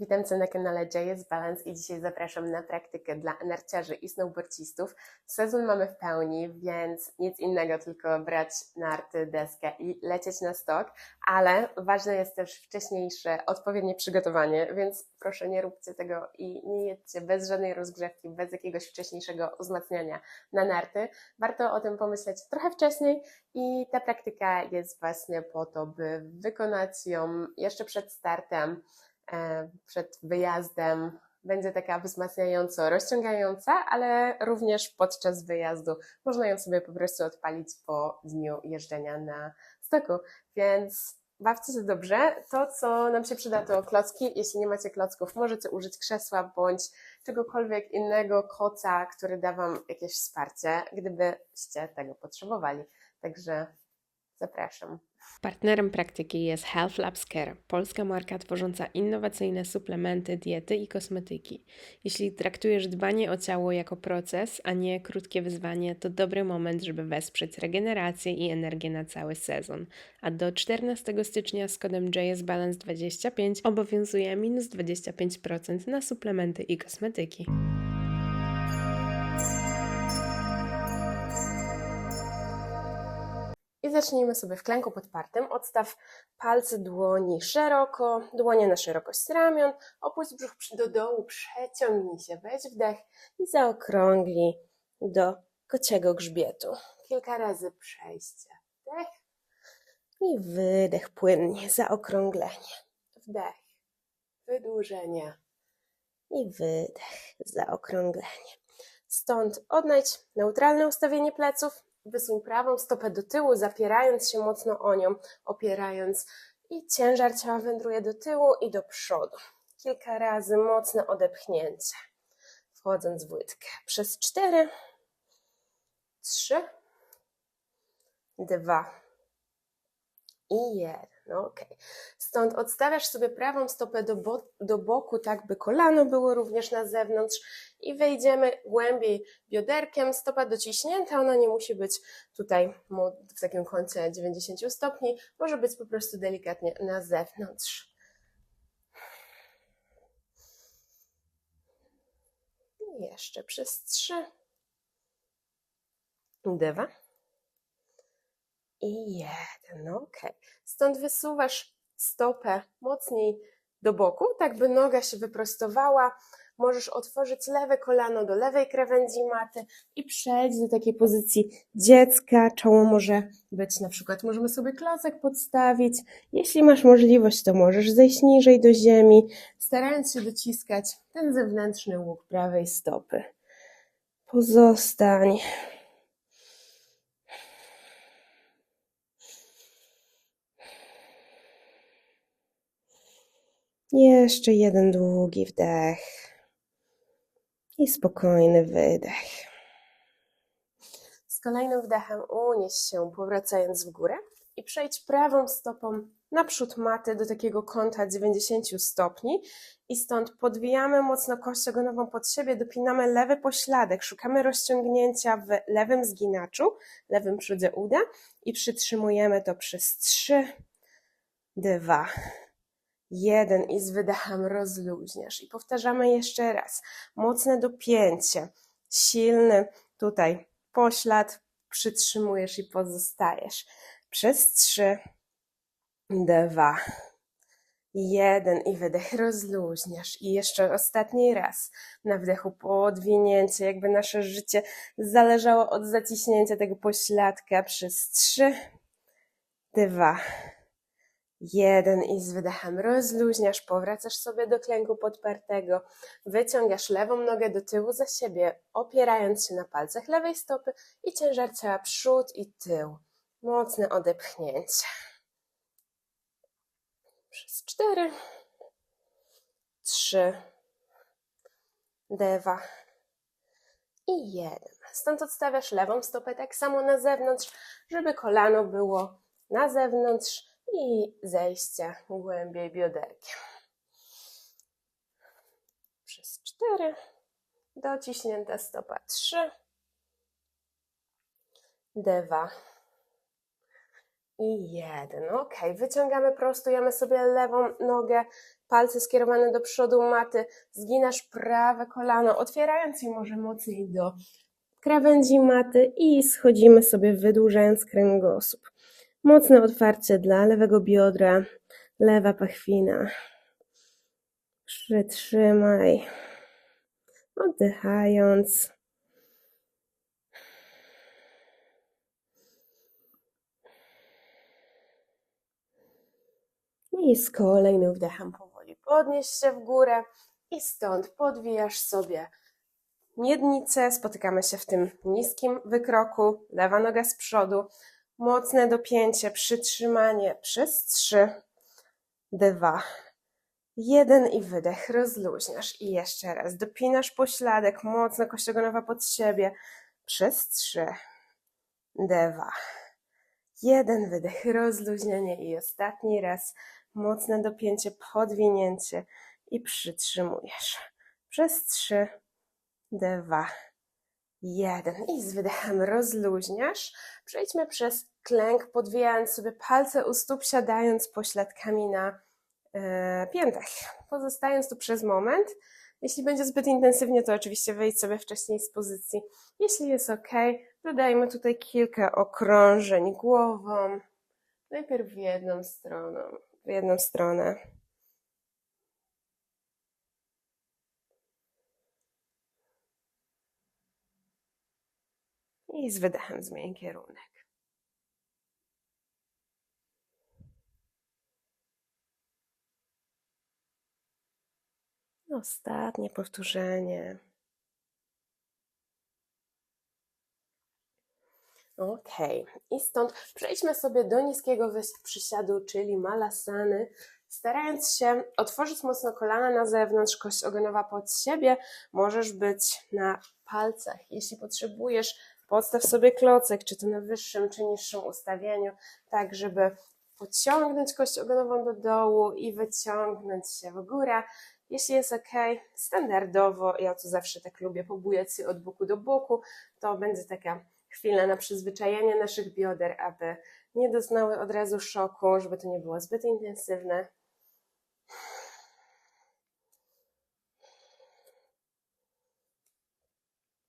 Witam Cię na kanale JS Balance i dzisiaj zapraszam na praktykę dla narciarzy i snowboardzistów. Sezon mamy w pełni, więc nic innego, tylko brać narty, deskę i lecieć na stok, ale ważne jest też wcześniejsze, odpowiednie przygotowanie, więc proszę nie róbcie tego i nie jedźcie bez żadnej rozgrzewki, bez jakiegoś wcześniejszego wzmacniania na narty. Warto o tym pomyśleć trochę wcześniej i ta praktyka jest właśnie po to, by wykonać ją jeszcze przed startem, przed wyjazdem. Będzie taka wzmacniająco rozciągająca, ale również podczas wyjazdu można ją sobie po prostu odpalić po dniu jeżdżenia na stoku. Więc bawcie się dobrze. To, co nam się przyda, to klocki. Jeśli nie macie klocków, możecie użyć krzesła bądź czegokolwiek innego, koca, który da Wam jakieś wsparcie, gdybyście tego potrzebowali. Także zapraszam. Partnerem praktyki jest Health Labs Care, polska marka tworząca innowacyjne suplementy, diety i kosmetyki. Jeśli traktujesz dbanie o ciało jako proces, a nie krótkie wyzwanie, to dobry moment, żeby wesprzeć regenerację i energię na cały sezon. A do 14 stycznia z kodem JSBalance25 obowiązuje minus 25% na suplementy i kosmetyki. Zacznijmy sobie w klęku podpartym. Odstaw palce dłoni szeroko, dłonie na szerokość ramion, opuść brzuch do dołu, przeciągnij się, weź wdech i zaokrąglij do kociego grzbietu. Kilka razy przejście. Wdech i wydech płynnie, zaokrąglenie. Wdech, wydłużenie i wydech, zaokrąglenie. Stąd odnajdź neutralne ustawienie pleców, wysuń prawą stopę do tyłu, zapierając się mocno o nią, opierając i ciężar ciała wędruje do tyłu i do przodu. Kilka razy mocne odepchnięcie. Wchodząc w łydkę. Przez cztery, trzy, dwa i jeden. Ok. Stąd odstawiasz sobie prawą stopę do, bo, do boku, tak by kolano było również na zewnątrz i wejdziemy głębiej bioderkiem, stopa dociśnięta, ona nie musi być tutaj w takim kącie 90 stopni, może być po prostu delikatnie na zewnątrz. Jeszcze przez trzy, dwa i jeden. Ok. Stąd wysuwasz stopę mocniej do boku, tak by noga się wyprostowała. Możesz otworzyć lewe kolano do lewej krawędzi maty i przejść do takiej pozycji dziecka. Czoło może być na przykład, możemy sobie klocek podstawić. Jeśli masz możliwość, to możesz zejść niżej do ziemi, starając się dociskać ten zewnętrzny łuk prawej stopy. Pozostań. Jeszcze jeden długi wdech i spokojny wydech. Z kolejnym wdechem unieś się, powracając w górę i przejdź prawą stopą naprzód maty do takiego kąta 90 stopni i stąd podwijamy mocno kość ogonową pod siebie, dopinamy lewy pośladek, szukamy rozciągnięcia w lewym zginaczu, lewym przodzie uda i przytrzymujemy to przez 3, 2, jeden i z wydechem rozluźniasz. I powtarzamy jeszcze raz. Mocne dopięcie, silny tutaj poślad, przytrzymujesz i pozostajesz. Przez trzy, dwa, jeden i wydech rozluźniasz. I jeszcze ostatni raz. Na wdechu podwinięcie, jakby nasze życie zależało od zaciśnięcia tego pośladka. Przez trzy, dwa, Jeden i z wydechem rozluźniasz, powracasz sobie do klęku podpartego, wyciągasz lewą nogę do tyłu za siebie, opierając się na palcach lewej stopy i ciężar ciała przód i tył. Mocne odepchnięcie. Przez cztery, trzy, dwa i jeden. Stąd odstawiasz lewą stopę tak samo na zewnątrz, żeby kolano było na zewnątrz i zejście głębiej bioderkiem. Przez cztery, dociśnięta stopa trzy, dwa I jeden. Ok, wyciągamy, prostujemy sobie lewą nogę, palce skierowane do przodu maty, zginasz prawe kolano, otwierając je może mocniej do krawędzi maty i schodzimy sobie wydłużając kręgosłup. Mocne otwarcie dla lewego biodra, lewa pachwina. Przytrzymaj, oddychając. I z kolejnym wdechem powoli podnieś się w górę i stąd podwijasz sobie miednicę. Spotykamy się w tym niskim wykroku. Lewa noga z przodu. Mocne dopięcie, przytrzymanie przez trzy, dwa, jeden i wydech. Rozluźniasz. I jeszcze raz. Dopinasz pośladek, mocno kość ogonowa pod siebie. Przez trzy, dwa, jeden wydech. Rozluźnienie i ostatni raz mocne dopięcie, podwinięcie i przytrzymujesz. Przez trzy, dwa, jeden. I z wydechem rozluźniasz. Przejdźmy przez klęk, podwijając sobie palce u stóp, siadając pośladkami na e, piętach. Pozostając tu przez moment. Jeśli będzie zbyt intensywnie, to oczywiście wyjdź sobie wcześniej z pozycji. Jeśli jest ok, dodajmy tutaj kilka okrążeń głową. Najpierw w jedną stronę, w jedną stronę. I z wydechem zmień kierunek. Ostatnie powtórzenie. Ok, i stąd przejdźmy sobie do niskiego przysiadu, czyli malasany, starając się otworzyć mocno kolana na zewnątrz, kość ogonowa pod siebie. Możesz być na palcach. Jeśli potrzebujesz, podstaw sobie klocek, czy to na wyższym, czy niższym ustawieniu, tak żeby podciągnąć kość ogonową do dołu i wyciągnąć się w górę. Jeśli jest ok, standardowo, ja to zawsze tak lubię, pobujać się od boku do boku, to będzie taka chwila na przyzwyczajenie naszych bioder, aby nie doznały od razu szoku, żeby to nie było zbyt intensywne.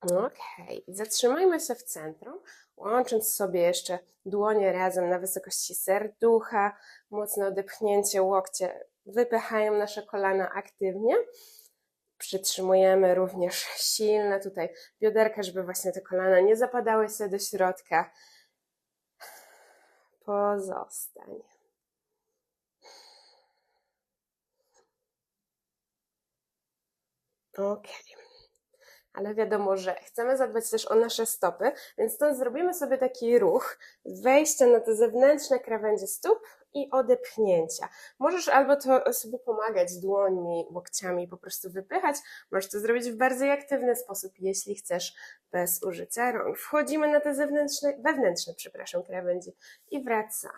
Ok, zatrzymajmy się w centrum, łącząc sobie jeszcze dłonie razem na wysokości serducha, mocne odepchnięcie, łokcie wypychają nasze kolana aktywnie. Przytrzymujemy również silne tutaj bioderka, żeby właśnie te kolana nie zapadały się do środka. Pozostań. Ok. Ale wiadomo, że chcemy zadbać też o nasze stopy, więc stąd zrobimy sobie taki ruch wejścia na te zewnętrzne krawędzie stóp i odepchnięcia. Możesz albo to sobie pomagać dłońmi, łokciami, po prostu wypychać. Możesz to zrobić w bardzo aktywny sposób, jeśli chcesz, bez użycia rąk. Wchodzimy na te zewnętrzne, wewnętrzne, przepraszam, krawędzi i wracamy.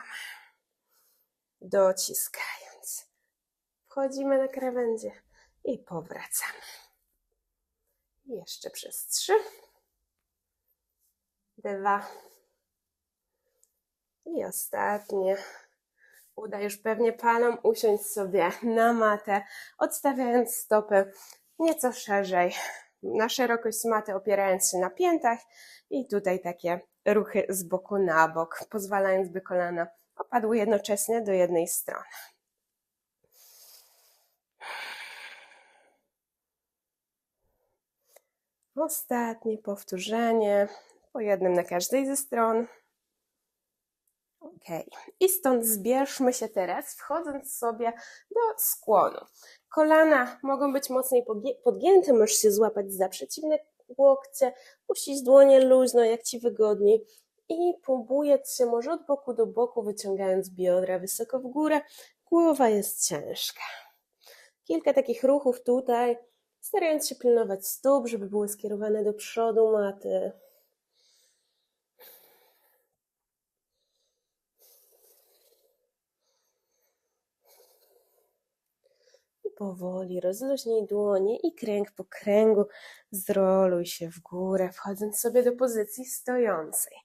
Dociskając. Wchodzimy na krawędzie i powracamy. Jeszcze przez trzy, dwa i ostatnie. Uda już pewnie Panom usiąść sobie na matę, odstawiając stopy nieco szerzej, na szerokość maty opierając się na piętach i tutaj takie ruchy z boku na bok, pozwalając by kolana opadły jednocześnie do jednej strony. Ostatnie powtórzenie, po jednym na każdej ze stron. Ok, i stąd zbierzmy się teraz, wchodząc sobie do skłonu. Kolana mogą być mocniej podgięte, możesz się złapać za przeciwne łokcie, puścić dłonie luźno, jak Ci wygodniej i pobujać się może od boku do boku, wyciągając biodra wysoko w górę. Głowa jest ciężka. Kilka takich ruchów tutaj, starając się pilnować stóp, żeby były skierowane do przodu maty. powoli rozluźnij dłonie i kręg po kręgu zroluj się w górę, wchodząc sobie do pozycji stojącej.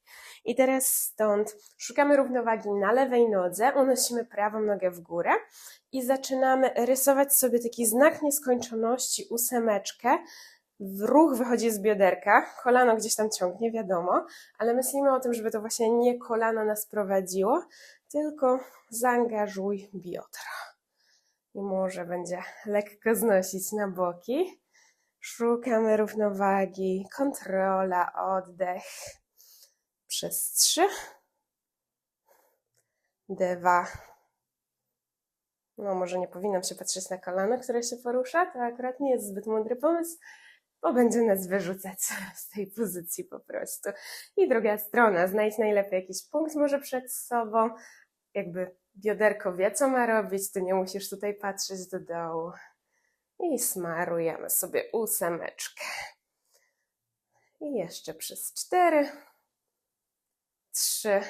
I teraz stąd szukamy równowagi na lewej nodze, unosimy prawą nogę w górę i zaczynamy rysować sobie taki znak nieskończoności, ósemeczkę. Ruch wychodzi z bioderka, kolano gdzieś tam ciągnie, wiadomo, ale myślimy o tym, żeby to właśnie nie kolano nas prowadziło, tylko zaangażuj biodra. I może będzie lekko znosić na boki. Szukamy równowagi, kontrola, oddech. Przez trzy, dwa. No, może nie powinnam się patrzeć na kolano, które się porusza. To akurat nie jest zbyt mądry pomysł, bo będzie nas wyrzucać z tej pozycji po prostu. I druga strona, znajdź najlepiej jakiś punkt może przed sobą, jakby bioderko wie, co ma robić, ty nie musisz tutaj patrzeć do dołu. I smarujemy sobie ósemeczkę. I jeszcze przez cztery, trzy,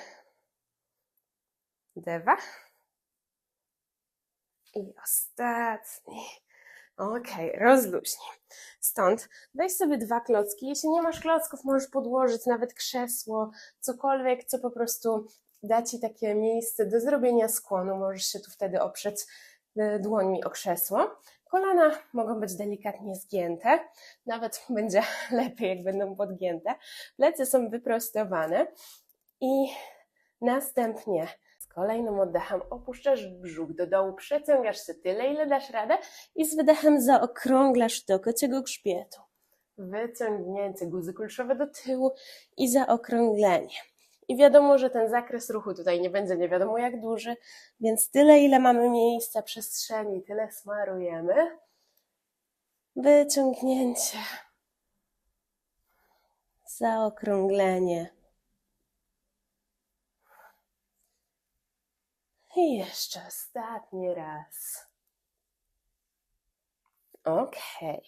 dwa i ostatni. Okej, rozluźnij. Stąd weź sobie dwa klocki. Jeśli nie masz klocków, możesz podłożyć nawet krzesło, cokolwiek, co po prostu da Ci takie miejsce do zrobienia skłonu. Możesz się tu wtedy oprzeć y, dłońmi o krzesło. Kolana mogą być delikatnie zgięte, nawet będzie lepiej, jak będą podgięte. Plecy są wyprostowane i następnie z kolejnym oddechem opuszczasz brzuch do dołu, przeciągasz się tyle, ile dasz radę i z wydechem zaokrąglasz do kociego grzbietu. Wyciągnięcie guzy kulszowe do tyłu i zaokrąglenie. I wiadomo, że ten zakres ruchu tutaj nie będzie nie wiadomo jak duży, więc tyle, ile mamy miejsca, przestrzeni, tyle smarujemy. Wyciągnięcie. Zaokrąglenie. I jeszcze ostatni raz. Okej.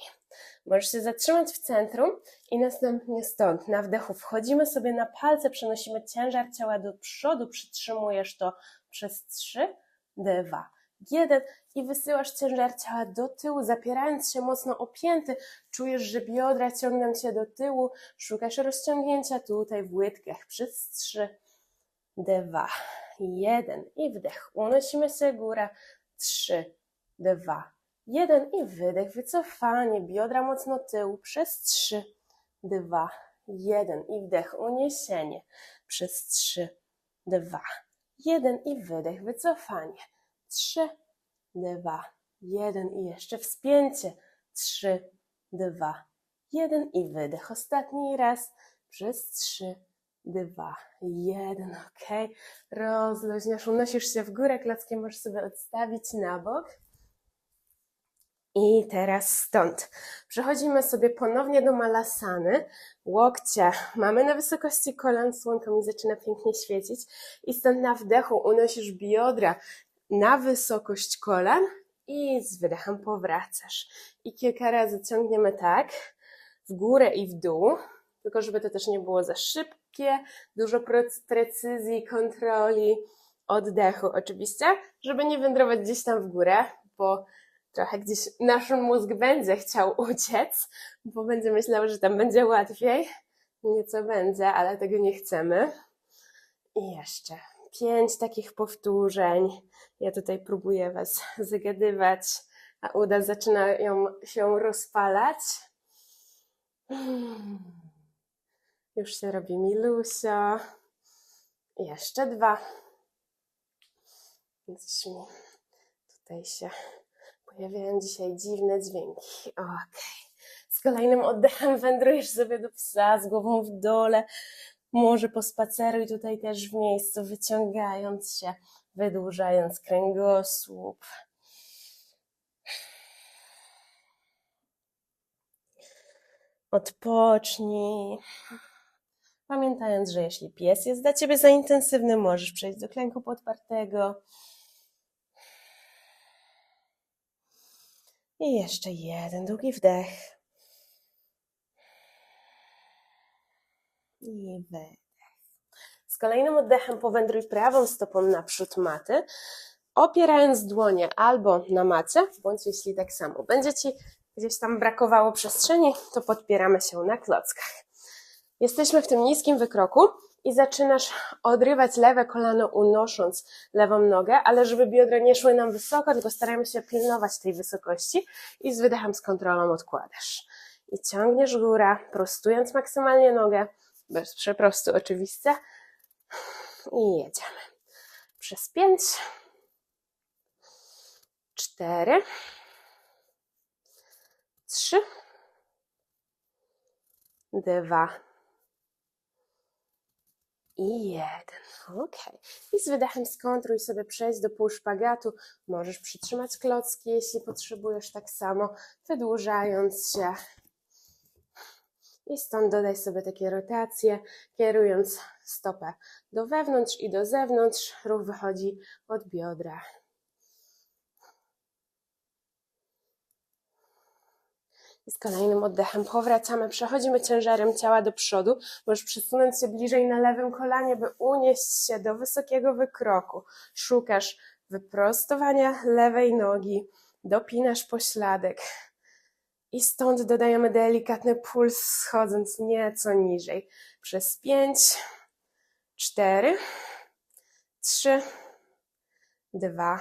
Możesz się zatrzymać w centrum i następnie stąd na wdechu wchodzimy sobie na palce, przenosimy ciężar ciała do przodu, przytrzymujesz to przez 3, 2, 1 i wysyłasz ciężar ciała do tyłu, zapierając się mocno opięty. Czujesz, że biodra ciągną się do tyłu, szukasz rozciągnięcia tutaj w łydkach przez 3, 2, 1 i wdech. Unosimy się górę. 3, 2, jeden i wydech, wycofanie, biodra mocno tył. Przez trzy, dwa, jeden i wdech, uniesienie. Przez trzy, dwa, jeden i wydech, wycofanie, trzy, dwa, jeden i jeszcze wspięcie, trzy, dwa, jeden i wydech, ostatni raz. Przez trzy, dwa, jeden, ok, rozluźniasz, unosisz się w górę, klockiem możesz sobie odstawić na bok, i teraz stąd. Przechodzimy sobie ponownie do malasany. Łokcie mamy na wysokości kolan, słonko mi zaczyna pięknie świecić. I stąd na wdechu unosisz biodra na wysokość kolan i z wydechem powracasz. I kilka razy ciągniemy tak, w górę i w dół, tylko żeby to też nie było za szybkie, dużo precyzji, kontroli, oddechu oczywiście, żeby nie wędrować gdzieś tam w górę, bo trochę gdzieś nasz mózg będzie chciał uciec, bo będzie myślał, że tam będzie łatwiej. Nieco będzie, ale tego nie chcemy. I jeszcze pięć takich powtórzeń. Ja tutaj próbuję Was zagadywać, a uda zaczynają się rozpalać. Już się robi milusio. Jeszcze dwa. Coś mi tutaj się pojawiają dzisiaj dziwne dźwięki. Okej. Z kolejnym oddechem wędrujesz sobie do psa z głową w dole. Może pospaceruj tutaj też w miejscu, wyciągając się, wydłużając kręgosłup. Odpocznij. Pamiętając, że jeśli pies jest dla ciebie za intensywny, możesz przejść do klęku podpartego. I jeszcze jeden długi wdech. I wydech. Z kolejnym oddechem powędruj prawą stopą naprzód maty. opierając dłonie albo na macie, bądź jeśli tak samo będzie Ci gdzieś tam brakowało przestrzeni, to podpieramy się na klockach. Jesteśmy w tym niskim wykroku i zaczynasz odrywać lewe kolano, unosząc lewą nogę, ale żeby biodra nie szły nam wysoko, tylko staramy się pilnować tej wysokości i z wydechem z kontrolą odkładasz. I ciągniesz góra, prostując maksymalnie nogę, bez przeprostu oczywiście. I jedziemy. Przez pięć, cztery, trzy, dwa i jeden. Ok. I z wydechem skontruj sobie przejść do półszpagatu. Możesz przytrzymać klocki, jeśli potrzebujesz tak samo, wydłużając się. I stąd dodaj sobie takie rotacje, kierując stopę do wewnątrz i do zewnątrz. Ruch wychodzi od biodra. I z kolejnym oddechem powracamy, przechodzimy ciężarem ciała do przodu. Możesz przesunąć się bliżej na lewym kolanie, by unieść się do wysokiego wykroku. Szukasz wyprostowania lewej nogi, dopinasz pośladek. I stąd dodajemy delikatny puls, schodząc nieco niżej. Przez pięć, cztery, trzy, dwa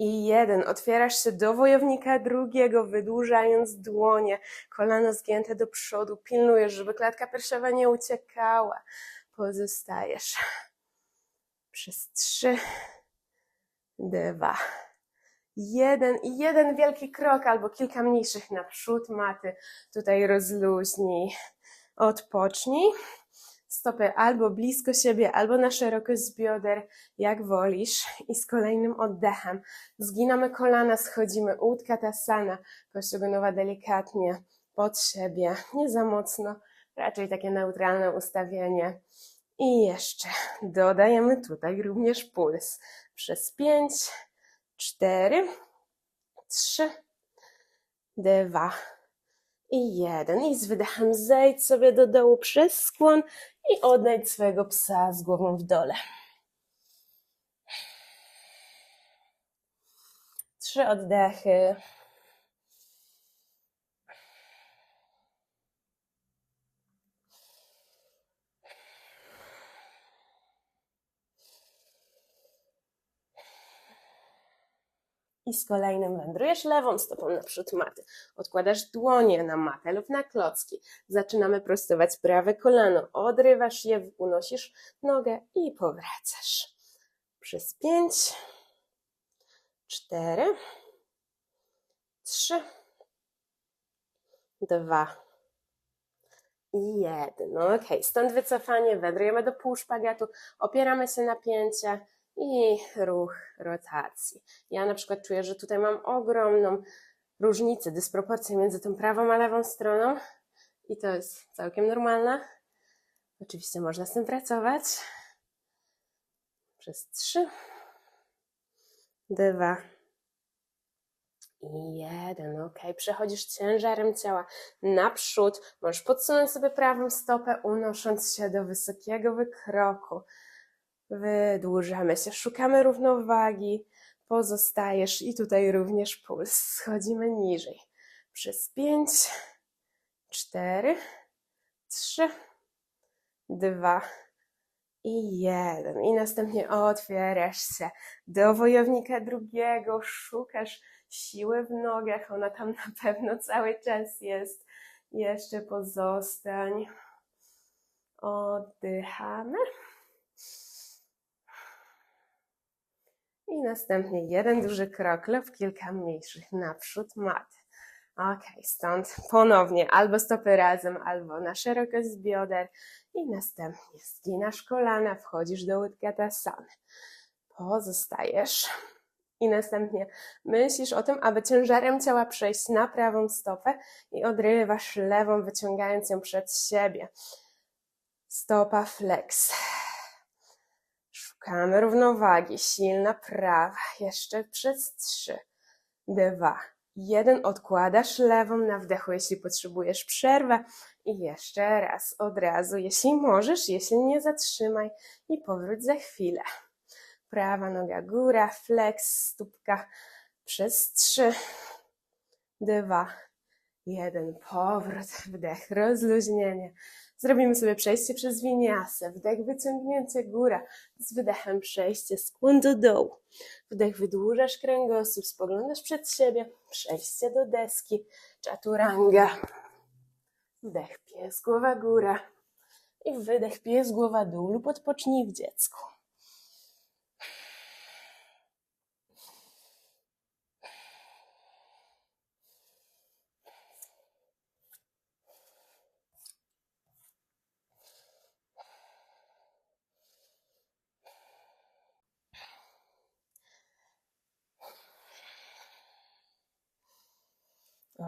i jeden. Otwierasz się do wojownika drugiego, wydłużając dłonie, kolano zgięte do przodu. Pilnujesz, żeby klatka piersiowa nie uciekała. Pozostajesz. Przez trzy, dwa, jeden i jeden wielki krok albo kilka mniejszych naprzód maty. Tutaj rozluźnij, odpocznij. Stopy albo blisko siebie, albo na szerokość bioder, jak wolisz. I z kolejnym oddechem zginamy kolana, schodzimy utkatasana, kość ogonowa delikatnie pod siebie, nie za mocno, raczej takie neutralne ustawienie. I jeszcze dodajemy tutaj również puls. Przez pięć, cztery, trzy, dwa i jeden. I z wydechem zejdź sobie do dołu przez skłon i odejdź swojego psa z głową w dole. Trzy oddechy. I z kolejnym wędrujesz lewą stopą naprzód maty. Odkładasz dłonie na matę lub na klocki. Zaczynamy prostować prawe kolano. Odrywasz je, unosisz nogę i powracasz. Przez pięć, cztery, trzy, dwa i jeden. Ok, stąd wycofanie, wędrujemy do półszpagatu, opieramy się na pięcie i ruch rotacji. Ja na przykład czuję, że tutaj mam ogromną różnicę, dysproporcję między tą prawą a lewą stroną i to jest całkiem normalne. Oczywiście można z tym pracować. Przez trzy, dwa i jeden. Ok, przechodzisz ciężarem ciała naprzód. Możesz podsunąć sobie prawą stopę, unosząc się do wysokiego wykroku. Wydłużamy się, szukamy równowagi, pozostajesz i tutaj również puls. Schodzimy niżej. Przez pięć, cztery, trzy, dwa i jeden. I następnie otwierasz się do wojownika drugiego, szukasz siły w nogach, ona tam na pewno cały czas jest. Jeszcze pozostań. Oddychamy. I następnie jeden duży krok lub kilka mniejszych naprzód maty. Ok, stąd ponownie albo stopy razem, albo na szerokość bioder i następnie zginasz kolana, wchodzisz do Utkatasany. Pozostajesz i następnie myślisz o tym, aby ciężarem ciała przejść na prawą stopę i odrywasz lewą, wyciągając ją przed siebie. Stopa flex. Szukamy równowagi. Silna prawa. Jeszcze przez trzy, dwa, jeden. Odkładasz lewą na wdechu, jeśli potrzebujesz przerwę. I jeszcze raz, od razu, jeśli możesz, jeśli nie zatrzymaj i powróć za chwilę. Prawa noga góra, flex, stópka przez trzy, dwa, jeden. Powrót, wdech, rozluźnienie. Zrobimy sobie przejście przez winiasę. Wdech, wyciągnięcie góra. Z wydechem przejście, skłon do dołu. Wdech, wydłużasz kręgosłup, spoglądasz przed siebie. Przejście do deski, chaturanga. Wdech, pies, głowa góra. I wydech, pies, głowa dół lub odpocznij w dziecku.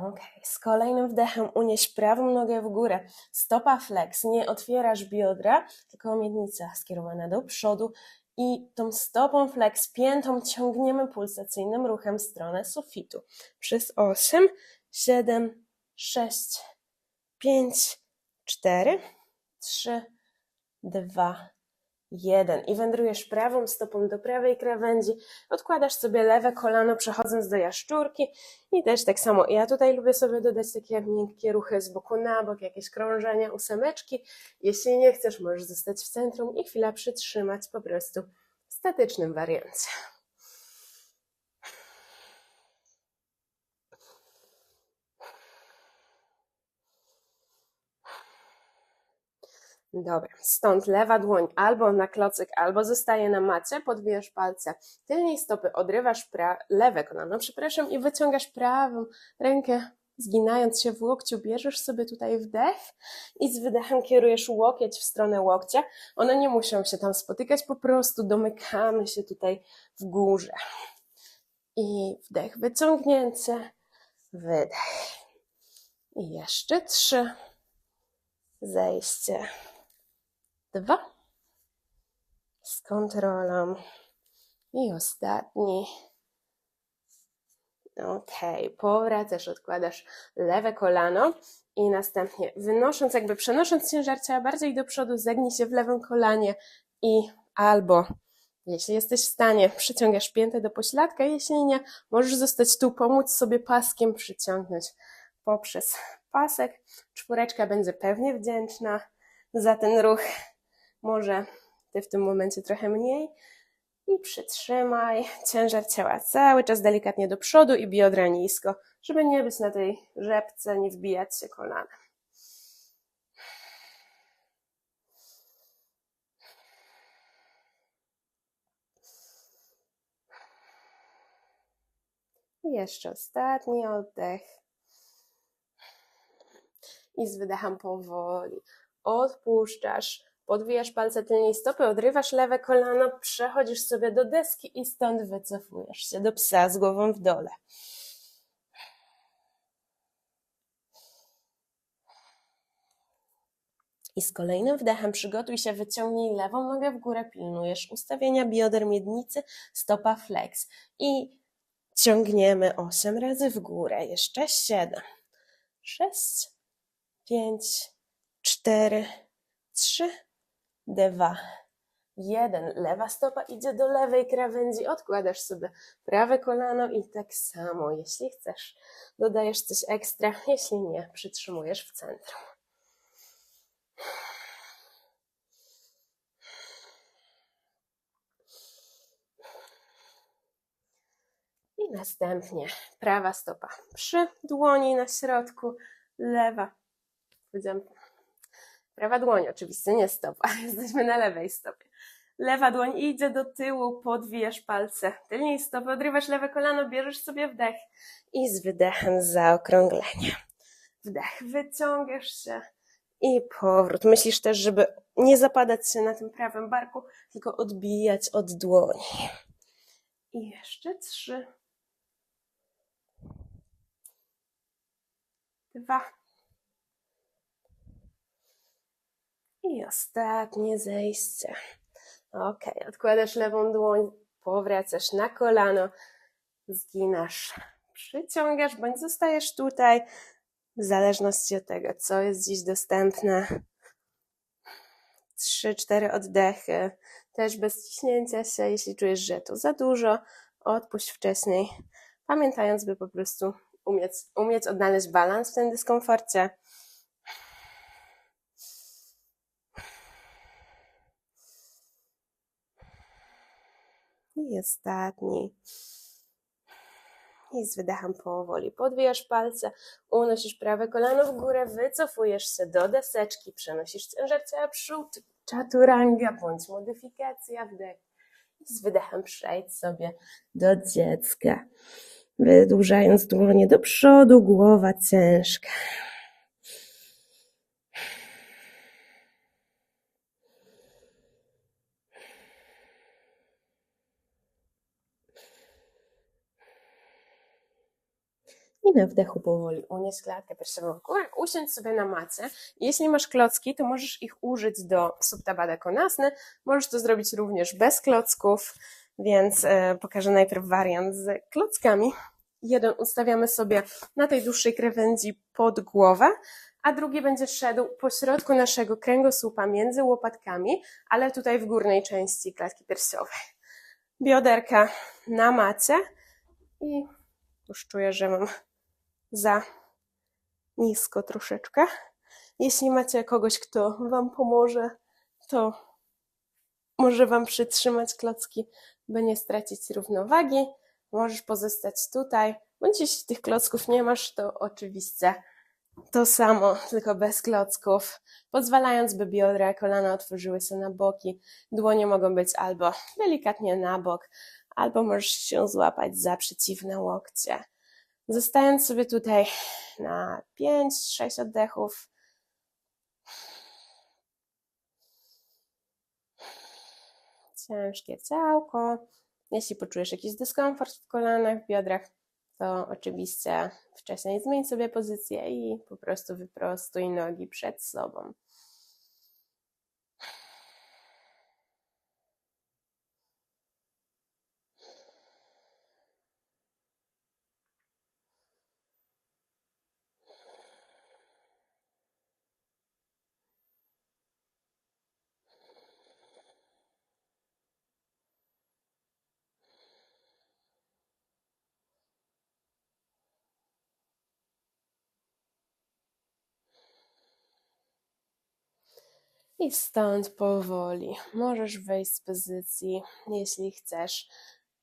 Ok, z kolejnym wdechem unieś prawą nogę w górę. Stopa flex, nie otwierasz biodra, tylko miednica skierowana do przodu i tą stopą flex, piętą ciągniemy pulsacyjnym ruchem w stronę sufitu. Przez 8, 7, 6, 5, 4, 3, 2, 1. I wędrujesz prawą stopą do prawej krawędzi. Odkładasz sobie lewe kolano, przechodząc do jaszczurki. I też tak samo. Ja tutaj lubię sobie dodać takie miękkie ruchy z boku na bok, jakieś krążenia, ósemeczki. Jeśli nie chcesz, możesz zostać w centrum i chwilę przytrzymać po prostu w statycznym wariancie. Dobra, stąd lewa dłoń albo na klocyk, albo zostaje na macie, podwijasz palce tylnej stopy, odrywasz pra- lewe kolano, przepraszam, i wyciągasz prawą rękę, zginając się w łokciu, bierzesz sobie tutaj wdech i z wydechem kierujesz łokieć w stronę łokcia. One nie muszą się tam spotykać, po prostu domykamy się tutaj w górze. I wdech wyciągnięcie, wydech. I jeszcze trzy, zejście dwa. Z kontrolą. I ostatni. Ok, powracasz, odkładasz lewe kolano i następnie wynosząc, jakby przenosząc ciężar ciała bardziej do przodu, zegnij się w lewym kolanie i albo, jeśli jesteś w stanie, przyciągasz piętę do pośladka, jeśli nie, możesz zostać tu, pomóc sobie paskiem przyciągnąć poprzez pasek. Czwóreczka będzie pewnie wdzięczna za ten ruch może ty w tym momencie trochę mniej. I przytrzymaj ciężar ciała cały czas delikatnie do przodu i biodra nisko, żeby nie być na tej rzepce, nie wbijać się kolanem. Jeszcze ostatni oddech. I z wydechem powoli odpuszczasz Podwijasz palce tylnej stopy, odrywasz lewe kolano, przechodzisz sobie do deski i stąd wycofujesz się do psa z głową w dole. I z kolejnym wdechem przygotuj się, wyciągnij lewą nogę w górę, pilnujesz ustawienia bioder miednicy, stopa flex. I ciągniemy 8 razy w górę, jeszcze 7, 6, 5, 4, 3, dwa, jeden. Lewa stopa idzie do lewej krawędzi, odkładasz sobie prawe kolano i tak samo, jeśli chcesz, dodajesz coś ekstra, jeśli nie, przytrzymujesz w centrum. I następnie prawa stopa. Przy dłoni na środku, lewa, powiedziałam Prawa dłoń, oczywiście nie stopa, jesteśmy na lewej stopie. Lewa dłoń idzie do tyłu, podwijasz palce tylniej stopy, odrywasz lewe kolano, bierzesz sobie wdech i z wydechem zaokrąglenie. Wdech, wyciągasz się i powrót. Myślisz też, żeby nie zapadać się na tym prawym barku, tylko odbijać od dłoni. I jeszcze trzy, dwa, I ostatnie zejście. Ok, odkładasz lewą dłoń, powracasz na kolano, zginasz, przyciągasz, bądź zostajesz tutaj, w zależności od tego, co jest dziś dostępne. Trzy, cztery oddechy, też bez ciśnięcia się. Jeśli czujesz, że to za dużo, odpuść wcześniej, pamiętając, by po prostu umieć, umieć odnaleźć balans w tym dyskomforcie. I ostatni. I z wydechem powoli podwijasz palce, unosisz prawe kolano w górę, wycofujesz się do deseczki, przenosisz ciężar ciała przód, chaturanga bądź modyfikacja wdech. I z wydechem przejdź sobie do dziecka, wydłużając dłonie do przodu, głowa ciężka. I na wdechu powoli unieś klatkę piersiową w górę, usiądź sobie na macie. Jeśli masz klocki, to możesz ich użyć do Supta Konasny. Możesz to zrobić również bez klocków, więc e, pokażę najpierw wariant z klockami. Jeden ustawiamy sobie na tej dłuższej krawędzi pod głowę, a drugi będzie szedł po środku naszego kręgosłupa między łopatkami, ale tutaj w górnej części klatki piersiowej. Bioderka na macie i już czuję, że mam za nisko troszeczkę. Jeśli macie kogoś, kto Wam pomoże, to może Wam przytrzymać klocki, by nie stracić równowagi. Możesz pozostać tutaj, bądź jeśli tych klocków nie masz, to oczywiście to samo, tylko bez klocków, pozwalając, by biodra, kolana otworzyły się na boki. Dłonie mogą być albo delikatnie na bok, albo możesz się złapać za przeciwne łokcie. Zostając sobie tutaj na 5-6 oddechów. Ciężkie ciałko. Jeśli poczujesz jakiś dyskomfort w kolanach, w biodrach, to oczywiście wcześniej zmień sobie pozycję i po prostu wyprostuj nogi przed sobą. I stąd powoli możesz wejść z pozycji, jeśli chcesz.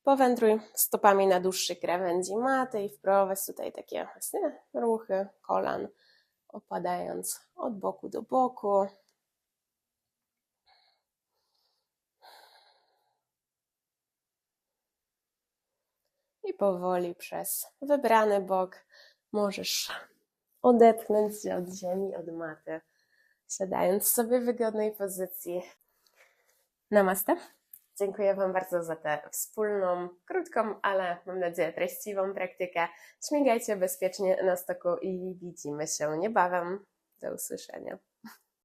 Powędruj stopami na dłuższy krawędzi maty i wprowadź tutaj takie właśnie ruchy kolan, opadając od boku do boku. I powoli przez wybrany bok możesz odepchnąć się od ziemi, od maty siadając sobie w wygodnej pozycji. Namaste. Dziękuję Wam bardzo za tę wspólną, krótką, ale mam nadzieję treściwą praktykę. Śmigajcie bezpiecznie na stoku i widzimy się niebawem. Do usłyszenia.